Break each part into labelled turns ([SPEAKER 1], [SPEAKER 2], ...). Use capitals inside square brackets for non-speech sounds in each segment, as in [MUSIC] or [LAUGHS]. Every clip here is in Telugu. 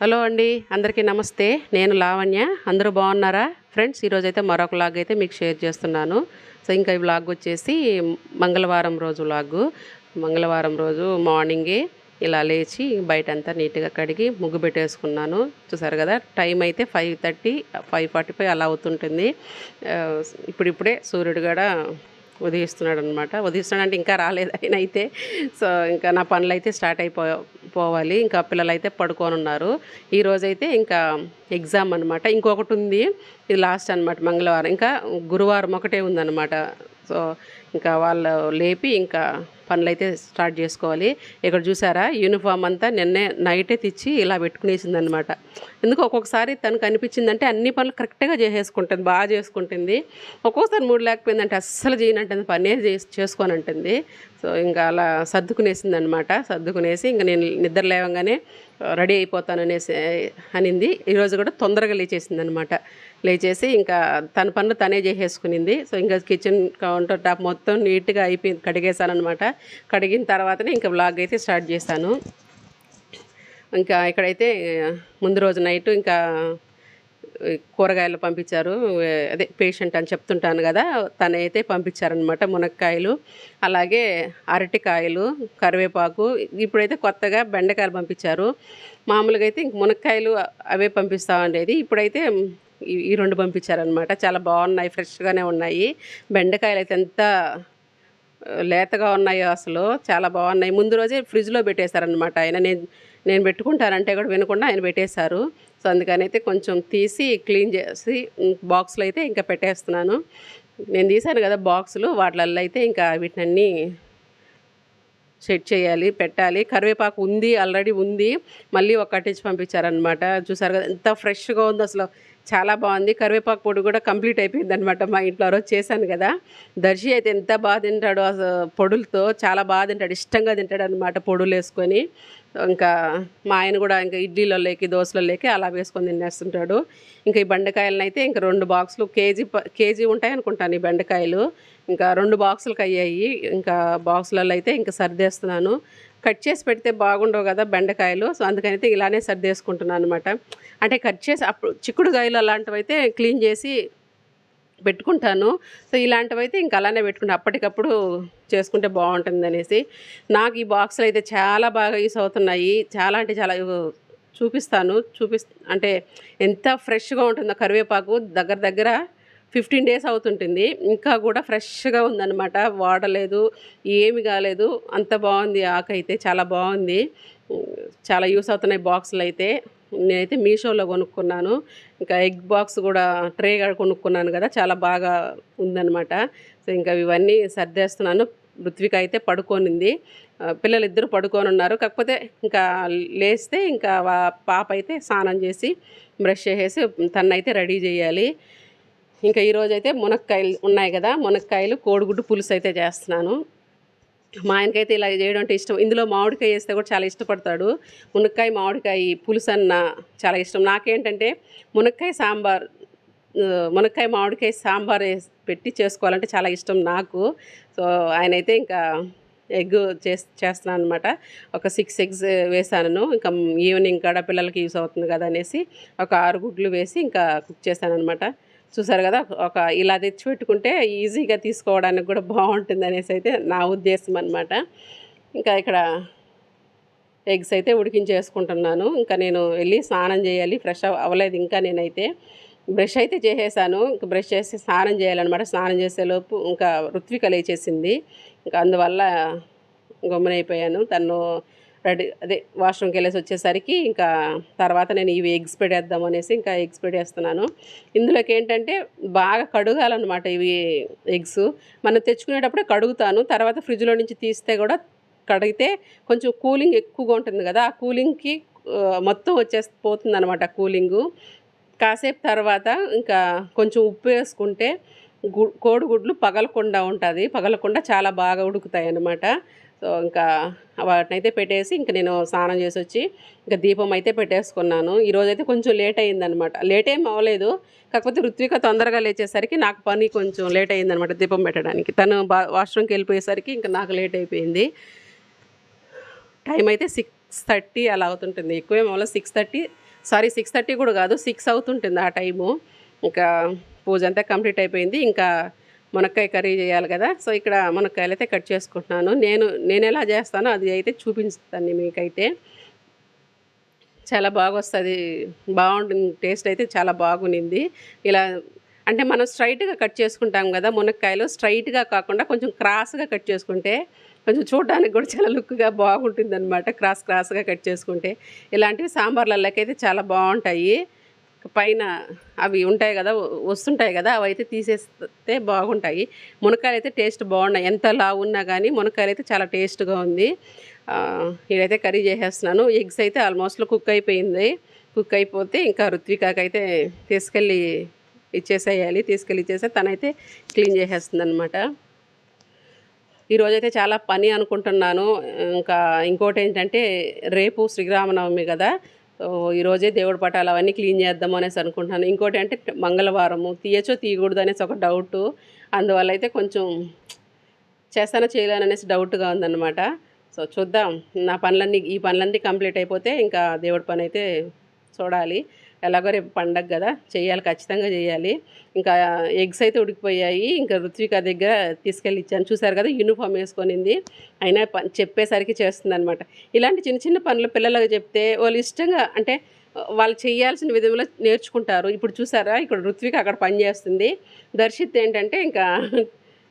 [SPEAKER 1] హలో అండి అందరికీ నమస్తే. నేను లావణ్య. అందరూ బాగున్నారా? ఫ్రెండ్స్ ఈరోజు అయితే మరొక లాగ్ అయితే మీకు షేర్ చేస్తున్నాను. సో ఇంకా ఈ వ్లాగ్ వచ్చేసి మంగళవారం రోజు వ్లాగ్ మంగళవారం రోజు మార్నింగే ఇలా లేచి బయట అంతా నీట్గా కడిగి ముగ్గు పెట్టేసుకున్నాను. చూసారు కదా టైం అయితే five thirty five forty five అలా అవుతుంటుంది. ఇప్పుడిప్పుడే సూర్యుడు కూడా ఉదయిస్తున్నాడు అనమాట ఉదయిస్తున్నాడు అంటే ఇంకా రాలేదు ఆయన అయితే సో ఇంకా నా పనులు అయితే స్టార్ట్ అయిపో పోవాలి. ఇంకా పిల్లలు అయితే పడుకోనున్నారు. ఈరోజైతే ఈ రోజైతే ఇంకా ఎగ్జామ్ అనమాట ఇంకొకటి ఉంది. ఇది లాస్ట్ అనమాట మంగళవారం. ఇంకా గురువారం ఒకటే ఉందన్నమాట. సో ఇంకా వాళ్ళు లేపి ఇంకా పనులు అయితే స్టార్ట్ చేసుకోవాలి. ఇక్కడ చూసారా యూనిఫామ్ అంతా నిన్నే నైటే తెచ్చి ఇలా పెట్టుకునేసింది అనమాట ఎందుకు ఒక్కొక్కసారి తనకు అనిపించిందంటే అన్ని పనులు కరెక్ట్గా చేసేసుకుంటుంది బాగా చేసుకుంటుంది. ఒక్కొక్కసారి మూడు లేకపోయిందంటే అస్సలు చేయనంటుంది పనే చేసుకోనంటుంది. సో ఇంకా అలా సర్దుకునేసింది అనమాట సర్దుకునేసి ఇంకా నేను నిద్ర లేవగానే రెడీ అయిపోతాననేసి అనింది. ఈరోజు కూడా తొందరగా లేచేసింది అనమాట లేచేసి ఇంకా తన పనులు తనే చేసేసుకునింది. సో ఇంకా కిచెన్ కౌంటర్ టాప్ మొత్తం నీట్గా అయిపోయింది కడిగేశానమాట అనమాట కడిగిన తర్వాతనే ఇంకా బ్లాగ్ అయితే స్టార్ట్ చేశాను. ఇంకా ఇక్కడైతే ముందు రోజు నైట్ ఇంకా కూరగాయలు పంపించారు. అదే పేషెంట్ అని చెప్తుంటాను కదా తనైతే పంపించారనమాట మునక్కాయలు అలాగే అరటికాయలు కరివేపాకు ఇప్పుడైతే కొత్తగా బెండకాయలు పంపించారు. మామూలుగా అయితే ఇంక మునక్కాయలు అవే పంపిస్తా ఉండేది ఇప్పుడైతే ఈ- ఈ రెండు పంపించారనమాట చాలా బాగున్నాయి ఫ్రెష్గానే ఉన్నాయి. బెండకాయలు అయితే ఎంత లేతగా ఉన్నాయో అసలు చాలా బాగున్నాయి. ముందు రోజే ఫ్రిడ్జ్లో పెట్టేశారనమాట ఆయన. నేను నేను పెట్టుకుంటానంటే కూడా వినకుండా ఆయన పెట్టేశారు. సో అందుకని అయితే కొంచెం తీసి క్లీన్ చేసి బాక్స్లో అయితే ఇంకా పెట్టేస్తున్నాను. నేను తీశాను కదా బాక్సులు వాటిలల్లో అయితే ఇంకా వీటినన్నీ సెట్ చేయాలి పెట్టాలి. కరివేపాకు ఉంది ఆల్రెడీ ఉంది. మళ్ళీ ఒకటి పంపించారనమాట చూసారు కదా ఎంత ఫ్రెష్గా ఉంది అసలు. చాలా బాగుంది. కరివేపాకు పొడి కూడా కంప్లీట్ అయిపోయింది అనమాట మా ఇంట్లో రోజు చేశాను కదా. దర్శి అయితే ఎంత బాగా తింటాడో పొడులతో చాలా బాగా తింటాడు. ఇష్టంగా తింటాడు అనమాట పొడులు వేసుకొని. ఇంకా మా ఆయన కూడా ఇంకా ఇడ్లీలలోకి దోశలలోకి అలా వేసుకొని తినేస్తుంటాడు. ఇంకా ఈ బెండకాయలను అయితే ఇంకా రెండు బాక్సులు కేజీ ప- కేజీ ఉంటాయి అనుకుంటాను ఈ బెండకాయలు. ఇంకా రెండు బాక్సులకు అయ్యాయి. ఇంకా బాక్సులలో అయితే ఇంకా సర్దేస్తున్నాను. కట్ చేసి పెడితే బాగుండవు కదా బెండకాయలు. సో అందుకనైతే ఇలానే సర్దేసుకుంటున్నాను అనమాట అంటే కట్ చేసి అప్పుడు చిక్కుడుకాయలు అలాంటివి అయితే క్లీన్ చేసి పెట్టుకుంటాను. సో ఇలాంటివి అయితే ఇంకా అలానే పెట్టుకుంటాను అప్పటికప్పుడు చేసుకుంటే బాగుంటుంది అనేసి నాకు ఈ బాక్సులు అయితే చాలా బాగా యూస్ అవుతున్నాయి. చాలా అంటే చాలా చూపిస్తాను. చూపి అంటే ఎంత ఫ్రెష్గా ఉంటుందో కరివేపాకు దగ్గర దగ్గర ఫిఫ్టీన్ డేస్ అవుతుంటుంది. ఇంకా కూడా ఫ్రెష్గా ఉందన్నమాట. వాడలేదు ఏమి కాలేదు. అంత బాగుంది ఆకు అయితే చాలా బాగుంది. చాలా యూస్ అవుతున్నాయి బాక్సులు అయితే. నేనైతే మీషోలో కొనుక్కున్నాను. ఇంకా ఎగ్ బాక్స్ కూడా ట్రే కొనుక్కున్నాను కదా చాలా బాగా ఉందన్నమాట. సో ఇంకా ఇవన్నీ సర్దేస్తున్నాను. ఋత్విక అయితే పడుకోనింది. పిల్లలు ఇద్దరు పడుకొని ఉన్నారు కాకపోతే ఇంకా లేస్తే ఇంకా పాప అయితే స్నానం చేసి బ్రష్ చేసేసి తన్నైతే రెడీ చేయాలి. ఇంకా ఈరోజు అయితే మునక్కాయలు ఉన్నాయి కదా మునక్కాయలు కోడిగుడ్డు పులుసు అయితే చేస్తున్నాను. మా ఆయనకైతే ఇలా చేయడం అంటే ఇష్టం. ఇందులో మామిడికాయ వేస్తే కూడా చాలా ఇష్టపడతాడు. మునక్కాయ మామిడికాయ పులుసు అన్న చాలా ఇష్టం. నాకేంటంటే మునక్కాయ సాంబార్ మునక్కాయ మామిడికాయ సాంబార్ వేసి పెట్టి చేసుకోవాలంటే చాలా ఇష్టం నాకు. సో ఆయన అయితే ఇంకా ఎగ్ చేస్ చేస్తున్నాను అనమాట ఒక సిక్స్ ఎగ్స్ వేసాను ఇంకా ఈవినింగ్ కాడ పిల్లలకి యూస్ అవుతుంది కదా అనేసి ఒక ఆరు గుడ్లు వేసి ఇంకా కుక్ చేశాను అనమాట చూసారు కదా ఒక ఇలా తెచ్చి పెట్టుకుంటే ఈజీగా తీసుకోవడానికి కూడా బాగుంటుంది అనేసి అయితే నా ఉద్దేశం అనమాట ఇంకా ఇక్కడ ఎగ్స్ అయితే ఉడికించేసుకుంటున్నాను. ఇంకా నేను వెళ్ళి స్నానం చేయాలి ఫ్రెష్ అవ్వలేదు ఇంకా నేనైతే. బ్రష్ అయితే చేసేసాను. ఇంకా బ్రష్ చేసి స్నానం చేయాలన్నమాట. స్నానం చేసేలోపు ఇంకా ఋత్విక లేచేసింది. ఇంకా అందువల్ల గమ్మునైపోయాను. తను రెడీ అదే వాష్రూమ్కి వెళ్ళేసి వచ్చేసరికి ఇంకా తర్వాత నేను ఇవి ఎగ్స్ పెట్టేద్దాం అనేసి ఇంకా ఎగ్స్ పెడేస్తున్నాను ఇందులోకి ఏంటంటే బాగా కడగాలన్నమాట ఇవి ఎగ్స్. మనం తెచ్చుకునేటప్పుడే కడుగుతాను తర్వాత ఫ్రిడ్జ్లో నుంచి తీస్తే కూడా కడిగితే కొంచెం కూలింగ్ ఎక్కువగా ఉంటుంది కదా ఆ కూలింగ్కి మొత్తం వచ్చేసి పోతుంది అనమాట కూలింగు. కాసేపు తర్వాత ఇంకా కొంచెం ఉప్పు వేసుకుంటే గు కోడిగుడ్లు పగలకుండా ఉంటుంది. పగలకుండా చాలా బాగా ఉడుకుతాయి అన్నమాట సో ఇంకా వాటినైతే పెట్టేసి ఇంక నేను స్నానం చేసి వచ్చి ఇంకా దీపం అయితే పెట్టేసుకున్నాను. ఈరోజు అయితే కొంచెం లేట్ అయిందనమాట లేట్ ఏం అవ్వలేదు. కాకపోతే ఋత్విక తొందరగా లేచేసరికి నాకు పని కొంచెం లేట్ అయిందనమాట దీపం పెట్టడానికి. తను బా వాష్రూమ్కి వెళ్ళిపోయేసరికి ఇంకా నాకు లేట్ అయిపోయింది. టైం అయితే సిక్స్ థర్టీ అలా అవుతుంటుంది. ఎక్కువేం అవ్వలేదు. Six thirty sorry six thirty కూడా కాదు సిక్స్ అవుతుంటుంది ఆ టైము. ఇంకా పూజ అంతా కంప్లీట్ అయిపోయింది. ఇంకా మునక్కాయ కర్రీ చేయాలి కదా. సో ఇక్కడ మునక్కాయలు అయితే కట్ చేసుకుంటున్నాను. నేను నేను ఎలా చేస్తానో అది అయితే చూపిస్తాను మీకైతే. చాలా బాగా వస్తుంది బాగుంటుంది. టేస్ట్ అయితే చాలా బాగునింది ఇలా అంటే మనం స్ట్రైట్గా కట్ చేసుకుంటాం కదా మునక్కాయలు. స్ట్రైట్గా కాకుండా కొంచెం క్రాస్గా కట్ చేసుకుంటే కొంచెం చూడడానికి కూడా చాలా లుక్గా బాగుంటుంది అనమాట క్రాస్ క్రాస్గా కట్ చేసుకుంటే. ఇలాంటివి సాంబార్లలోకి అయితే చాలా బాగుంటాయి. పైన అవి ఉంటాయి కదా వస్తుంటాయి కదా అవి అయితే తీసేస్తే బాగుంటాయి. మునక్కాయలు అయితే టేస్ట్ బాగున్నాయి. ఎంత లావు ఉన్నా కానీ మునక్కాయలు అయితే చాలా టేస్ట్గా ఉంది. ఇదైతే కర్రీ చేసేస్తున్నాను. ఎగ్స్ అయితే ఆల్మోస్ట్ కుక్ అయిపోయింది. కుక్ అయిపోతే ఇంకా రుత్వికాకి అయితే తీసుకెళ్ళి ఇచ్చేసేయాలి. తీసుకెళ్ళి ఇచ్చేస్తే తనైతే క్లీన్ చేసేస్తుంది అనమాట ఈరోజైతే చాలా పని అనుకుంటున్నాను. ఇంకా ఇంకోటి ఏంటంటే రేపు శ్రీరామనవమి కదా. ఈరోజే దేవుడి పటాలు అవన్నీ క్లీన్ చేద్దాము అనేసి అనుకుంటున్నాను. ఇంకోటి అంటే మంగళవారము తీయచ్చో తీయకూడదు అనేసి ఒక డౌట్. అందువల్ల అయితే కొంచెం చేస్తానో చేయలేను అనేసి డౌట్గా ఉందన్నమాట. సో చూద్దాం. నా పనులన్నీ ఈ పనులన్నీ కంప్లీట్ అయిపోతే ఇంకా దేవుడి పని అయితే చూడాలి. ఎలాగో రేపు పండగ కదా చేయాలి ఖచ్చితంగా చేయాలి. ఇంకా ఎగ్స్ అయితే ఉడికిపోయాయి ఇంకా రుత్విక దగ్గర తీసుకెళ్ళి ఇచ్చాను. చూసారు కదా యూనిఫామ్ వేసుకొనింది. అయినా చెప్పేసరికి చేస్తుంది అనమాట ఇలాంటి చిన్న చిన్న పనులు పిల్లలకు చెప్తే వాళ్ళు ఇష్టంగా అంటే వాళ్ళు చేయాల్సిన విధంలో నేర్చుకుంటారు. ఇప్పుడు చూసారా ఇక్కడ రుత్విక అక్కడ పని చేస్తుంది. దర్శిత్ ఏంటంటే ఇంకా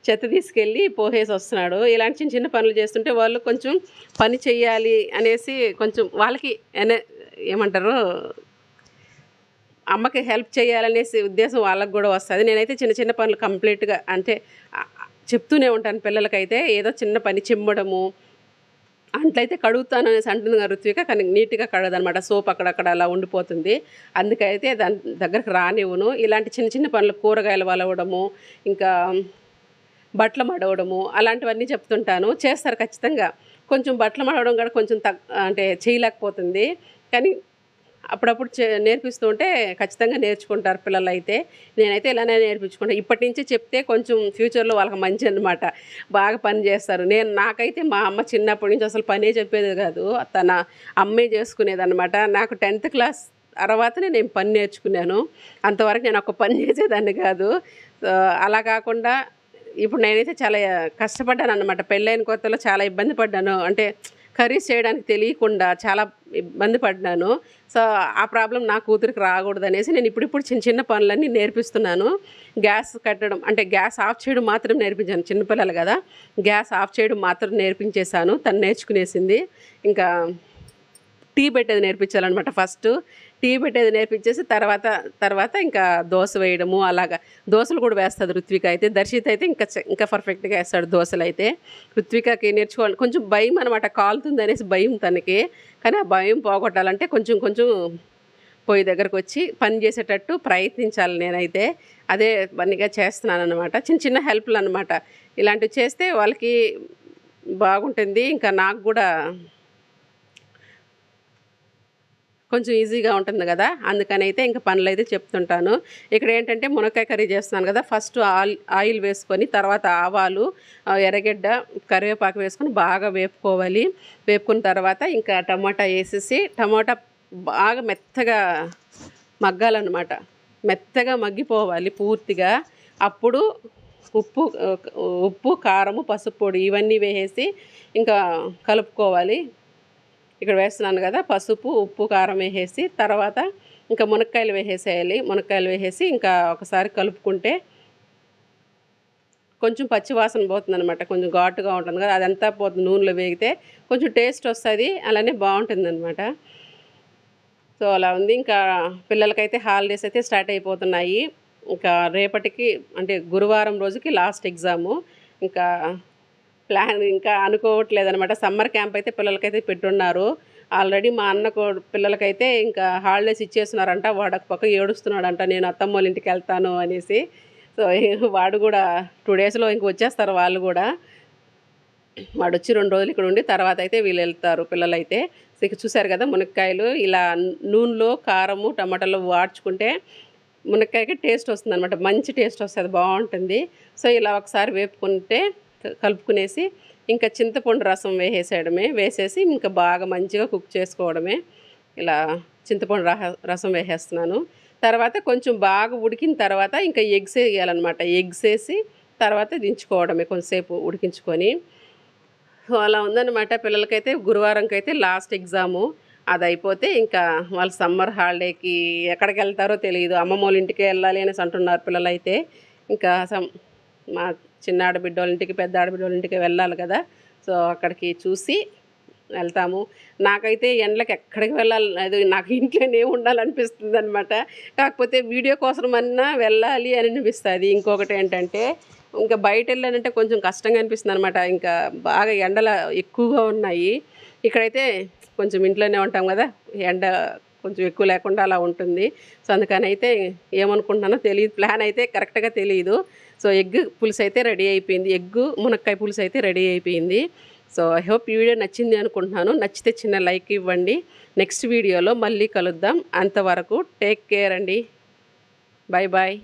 [SPEAKER 1] చెత్త తీసుకెళ్ళి పోహేసి వస్తున్నాడు. ఇలాంటి చిన్న చిన్న పనులు చేస్తుంటే వాళ్ళు కొంచెం పని చేయాలి అనేసి కొంచెం వాళ్ళకి ఎనే ఏమంటారు అమ్మకి హెల్ప్ చేయాలనేసి ఉద్దేశం వాళ్ళకి కూడా వస్తుంది. నేనైతే చిన్న చిన్న పనులు కంప్లీట్గా అంటే చెప్తూనే ఉంటాను పిల్లలకైతే ఏదో చిన్న పని చిమ్మడము అంట్లయితే కడుగుతాను అనేసి అంటుంది ఋత్విక కానీ నీట్గా కడదనమాట. సోప్ అక్కడక్కడ అలా ఉండిపోతుంది. అందుకైతే దాని దగ్గరకు రానివ్వను. ఇలాంటి చిన్న చిన్న పనులు కూరగాయలు వలవడము ఇంకా బట్టలు మడవడము అలాంటివన్నీ చెప్తుంటాను. చేస్తారు ఖచ్చితంగా. కొంచెం బట్టలు మడవడం కూడా కొంచెం తగ్ అంటే చేయలేకపోతుంది. కానీ అప్పుడప్పుడు చే నేర్పిస్తూ ఉంటే ఖచ్చితంగా నేర్చుకుంటారు పిల్లలు అయితే నేనైతే ఇలానే నేర్పించుకుంటాను ఇప్పటి నుంచి చెప్తే కొంచెం ఫ్యూచర్లో వాళ్ళకి మంచి అనమాట బాగా పని చేస్తారు. నేను నాకైతే మా అమ్మ చిన్నప్పటి నుంచి అసలు పనే చెప్పేది కాదు. తన అమ్మే చేసుకునేది అనమాట నాకు టెన్త్ క్లాస్ తర్వాతనే నేను పని నేర్చుకున్నాను. అంతవరకు నేను ఒక పని చేసేదాన్ని కాదు. అలా కాకుండా ఇప్పుడు నేనైతే చాలా కష్టపడ్డాను అనమాట పెళ్ళైన కొత్తలో చాలా ఇబ్బంది పడ్డాను. అంటే కర్రీస్ చేయడానికి తెలియకుండా చాలా ఇబ్బంది పడ్డాను. సో ఆ ప్రాబ్లం నా కూతురికి రాకూడదు అనేసి నేను ఇప్పుడిప్పుడు చిన్న చిన్న పనులన్నీ నేర్పిస్తున్నాను. గ్యాస్ కట్టడం అంటే గ్యాస్ ఆఫ్ చేయడం మాత్రం నేర్పించాను. చిన్నపిల్లలు కదా గ్యాస్ ఆఫ్ చేయడం మాత్రం నేర్పించేశాను. తను నేర్చుకునేసింది. ఇంకా టీ పెట్టేది నేర్పించాలన్నమాట ఫస్ట్. టీ పెట్టేది నేర్పించేసి తర్వాత తర్వాత ఇంకా దోశ వేయడము అలాగా. దోశలు కూడా వేస్తుంది రుత్విక అయితే. దర్శిత్ అయితే ఇంకా ఇంకా పర్ఫెక్ట్గా వేస్తాడు దోశలు అయితే. రుత్వికకి నేర్చుకోవాలి. కొంచెం భయం అనమాట కాలుతుంది అనేసి భయం తనకి. కానీ ఆ భయం పోగొట్టాలంటే కొంచెం కొంచెం పొయ్యి దగ్గరకు వచ్చి పని చేసేటట్టు ప్రయత్నించాలి నేనైతే. అదే పనిగా చేస్తున్నాను అనమాట చిన్న చిన్న హెల్ప్లు అనమాట ఇలాంటివి చేస్తే వాళ్ళకి బాగుంటుంది. ఇంకా నాకు కూడా కొంచెం ఈజీగా ఉంటుంది కదా? అందుకని అయితే ఇంకా పనులు అయితే చెప్తుంటాను. ఇక్కడ ఏంటంటే మునక్కాయ కర్రీ చేస్తున్నాను కదా? ఫస్ట్ ఆయిల్ ఆయిల్ వేసుకొని తర్వాత ఆవాలు ఎర్రగడ్డ కరివేపాకు వేసుకొని బాగా వేపుకోవాలి. వేపుకున్న తర్వాత ఇంకా టమాటా వేసేసి టమాటా బాగా మెత్తగా మగ్గాలన్నమాట. మెత్తగా మగ్గిపోవాలి పూర్తిగా. అప్పుడు ఉప్పు ఉప్పు కారము పసుపు పొడి ఇవన్నీ వేసేసి ఇంకా కలుపుకోవాలి. ఇక్కడ వేస్తున్నాను కదా పసుపు ఉప్పు కారం వేసేసి తర్వాత ఇంకా మునక్కాయలు వేసేసేయాలి. మునక్కాయలు వేసేసి ఇంకా ఒకసారి కలుపుకుంటే కొంచెం పచ్చి వాసన పోతుంది అనమాట కొంచెం ఘాటుగా ఉంటుంది కదా అదంతా పోతుంది నూనెలో వేగితే కొంచెం టేస్ట్ వస్తుంది అలానే బాగుంటుంది అనమాట సో అలా ఉంది. ఇంకా పిల్లలకైతే హాలిడేస్ అయితే స్టార్ట్ అయిపోతున్నాయి. ఇంకా రేపటికి అంటే గురువారం రోజుకి లాస్ట్ ఎగ్జాము. ఇంకా ప్లాన్ ఇంకా అనుకోవట్లేదు అనమాట సమ్మర్ క్యాంప్ అయితే పిల్లలకైతే పెట్టున్నారు. ఆల్రెడీ మా అన్న పిల్లలకైతే ఇంకా హాలిడేస్ ఇచ్చేస్తున్నారంట. వాడు ఒక పక్క ఏడుస్తున్నాడంట. నేను అత్తమ్మ వాళ్ళ ఇంటికి వెళ్తాను అనేసి. సో [LAUGHS] వాడు కూడా టూ డేస్లో ఇంక వచ్చేస్తారు వాళ్ళు కూడా. వాడు వచ్చి రెండు రోజులు ఇక్కడ ఉండి తర్వాత అయితే వీళ్ళు వెళ్తారు పిల్లలైతే. సో ఇక చూసారు కదా మునక్కాయలు. ఇలా నూనెలో కారము టమాటాలు వాడ్చుకుంటే మునక్కాయకి టేస్ట్ వస్తుంది అనమాట మంచి టేస్ట్ వస్తుంది. బాగుంటుంది. సో ఇలా ఒకసారి వేపుకుంటే కలుపుకునేసి ఇంకా చింతపండు రసం వేసేయడమే వేసేసి ఇంకా బాగా మంచిగా కుక్ చేసుకోవడమే. ఇలా చింతపండు రహ రసం వేసేస్తున్నాను. తర్వాత కొంచెం బాగా ఉడికిన తర్వాత ఇంకా ఎగ్స్ వేయాలన్నమాట. ఎగ్స్ వేసి తర్వాత దించుకోవడమే కొంతసేపు ఉడికించుకొని. అలా ఉందన్నమాట. పిల్లలకైతే గురువారంకైతే లాస్ట్ ఎగ్జాము. అది అయిపోతే ఇంకా వాళ్ళ సమ్మర్ హాలిడేకి ఎక్కడికి వెళ్తారో తెలియదు అమ్మమ్మ వాళ్ళ ఇంటికి వెళ్ళాలి అనేసి అంటున్నారు పిల్లలైతే. ఇంకా సమ్ మా చిన్న ఆడబిడ్డ వాళ్ళ ఇంటికి పెద్ద ఆడబిడ్డ వాళ్ళ ఇంటికి వెళ్ళాలి కదా. సో అక్కడికి చూసి వెళ్తాము. నాకైతే ఎండలకు ఎక్కడికి వెళ్ళాలి? అది నాకు ఇంట్లోనే ఉండాలనిపిస్తుంది అనమాట కాకపోతే వీడియో కోసం అన్నా వెళ్ళాలి అని అనిపిస్తుంది. ఇంకొకటి ఏంటంటే ఇంకా బయట వెళ్ళాలంటే కొంచెం కష్టంగా అనిపిస్తుంది అనమాట ఇంకా బాగా ఎండలు ఎక్కువగా ఉన్నాయి. ఇక్కడైతే కొంచెం ఇంట్లోనే ఉంటాం కదా. ఎండ కొంచెం ఎక్కువ లేకుండా అలా ఉంటుంది. సో అందుకని అయితే ఏమనుకుంటున్నానో తెలియదు. ప్లాన్ అయితే కరెక్ట్గా తెలియదు. సో ఎగ్ పులుసు అయితే రెడీ అయిపోయింది. ఎగ్గు మునక్కాయ పులుసు అయితే రెడీ అయిపోయింది. సో ఐ హోప్ ఈ వీడియో నచ్చింది అనుకుంటున్నాను. నచ్చితే చిన్న లైక్ ఇవ్వండి. నెక్స్ట్ వీడియోలో మళ్ళీ కలుద్దాం. అంతవరకు టేక్ కేర్ అండి. Bye bye